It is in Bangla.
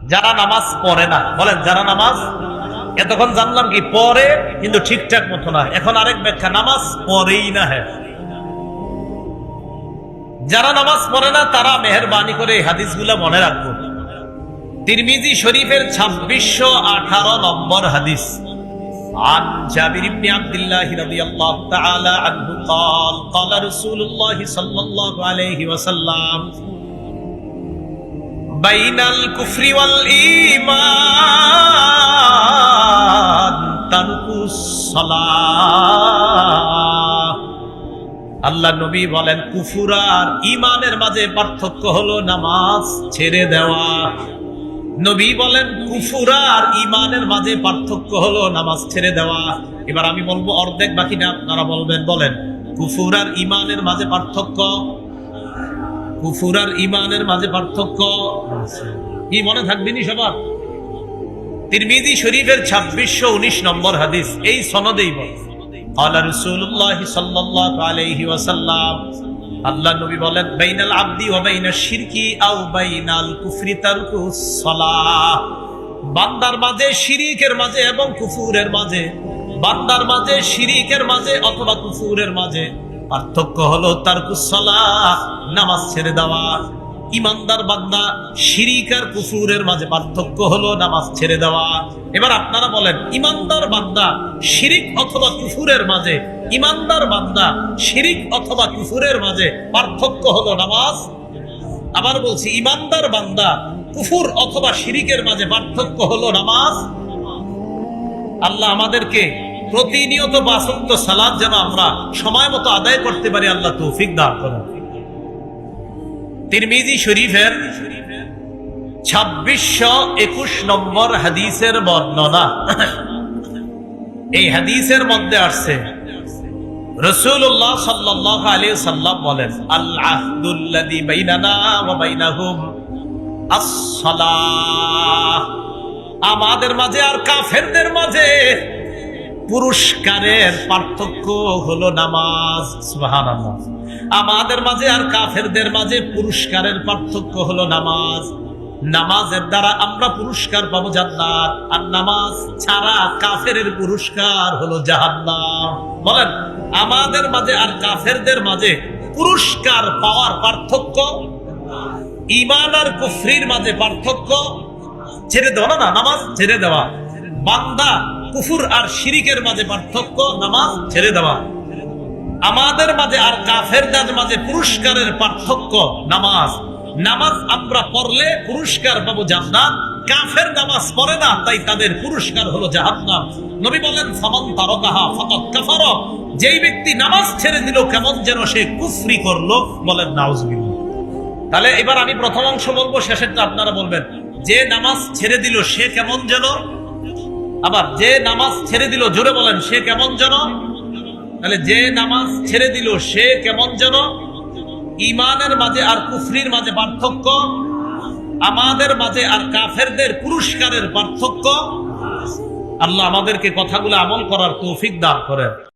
যারা নামাজ পড়ে না বলেন যারা নামাজ এতক্ষণ জানলাম কি পরে কিন্তু ঠিকঠাক মতো না এখন আরেক ব্যাখ্যা নামাজ পড়েই না হ্যাঁ যারা নামাজ পড়ে না তারা মেহরবানি করে এই হাদিসগুলো মনে রাখবো তিরমিজি শরীফের ছাব্বিশশো আঠারো নম্বর হাদিস عن جابر بن عبد الله رضي الله تعالى عنه قال قال رسول الله صلى الله عليه وسلم বাইনাল কুফরি ওয়াল ঈমান তারকুস আল্লাহ নবী বলেন, কুফুর আর ইমানের মাঝে পার্থক্য হলো নামাজ ছেড়ে দেওয়া। নবী বলেন, কুফুর আর ইমানের মাঝে পার্থক্য হলো নামাজ ছেড়ে দেওয়া। এবার আমি বলব অর্ধেক বাকি না, আপনারা বলবেন, বলেন। কুফুর আর ইমানের মাঝে পার্থক্য কুফুর আর ইমানের মাঝে পার্থক্য কি মনে থাকবেনি সবার তিরমিজি শরীফের ছাব্বিশশো উনিশ নম্বর হাদিস এই সনদেই বল قال رسول الله صلى الله عليه وسلم আল্লাহ নবী বলেন বাইনাল আবদি ওয়া বাইনাশ শিরকি আও বাইনাল কুফরি তারকুস সালাহ বান্দার মাঝে শিরিকের মাঝে এবং কুফুরের মাঝে বান্দার মাঝে শিরিকের মাঝে অথবা কুফুরের মাঝে পার্থক্য হলো তার সালাহ নামাজ ছেড়ে দেওয়া। ইমানদার বান্দা শিরিক আর কুফুরের মাঝে পার্থক্য হলো নামাজ ছেড়ে দেওয়া। এবার আপনারা বলেন, ইমানদার বান্দা শিরিক অথবা কুফুরের মাঝে, ইমানদার বান্দা শিরিক অথবা কুফুরের মাঝে পার্থক্য হলো নামাজ? আবার বলছি, ইমানদার বান্দা কুফুর অথবা শিরিকের মাঝে পার্থক্য হলো নামাজ? আল্লাহ আমাদেরকে প্রতিনিয়ত বাসন্ত সালাদ যেন আমরা সময় মতো আদায় করতে পারি, আল্লাহ তৌফিক দান করেন। তিরমিজি শরীফের ছাব্বিশশো একুশ নম্বর হাদিসের বর্ণনা। এই হাদিসের মধ্যে আসছে রসুল্লাহ সাল্লাহ আলী সাল্লাম বলেন আল্লাহুল্লাদি আমাদের মাঝে আর কাফেরদের মাঝে পুরস্কারের পার্থক্য হলো নামাজ। আমাদের মাঝে আর কাফেরদের মাঝে পুরস্কারের পার্থক্য হলো নামাজ। নামাজের দ্বারা আমরা পুরস্কার পাবো জান্নাত। আর নামাজ ছাড়া কাফের পুরস্কার হলো জাহান্নাম। বলেন, আমাদের মাঝে আর কাফেরদের মাঝে পুরস্কার পাওয়ার পার্থক্য? ইমান আর কুফরির মাঝে পার্থক্য? ছেড়ে দেওয়া না, নামাজ ছেড়ে দেওয়া। বান্দা কুফুর আর শিরিকের মাঝে পার্থক্য নামাজ ছেড়ে দেওয়া। আমাদের মাঝে আর কাফেরদের মাঝে পুরস্কারের পার্থক্য নামাজ। নামাজ আমরা পড়লে পুরস্কার পাবো জান্নাত। কাফের নামাজ পড়ে না, তাই তাদের পুরস্কার হলো জাহান্নাম। নবী বলেন সামান তারকাহা ফাকাত কাফার। যেই ব্যক্তি নামাজ ছেড়ে দিল, কেমন যেন সে কুফরি করল বলেন নাউজুবিল্লাহ তাহলে এবার আমি প্রথম অংশ বলব, শেষেরটা আপনারা বলবেন। যে নামাজ ছেড়ে দিল, সে কেমন যেন আবার যে নামাজ ছেড়ে দিল, জোরে বলেন, সে কেমন যেন? তাহলে যে নামাজ ছেড়ে দিল, সে কেমন যেন? ইমানের মাঝে আর কুফরির মাঝে পার্থক্য? আমাদের মাঝে আর কাফেরদের পুরস্কারের পার্থক্য? আল্লাহ আমাদেরকে কথাগুলো আমল করার তৌফিক দান করেন।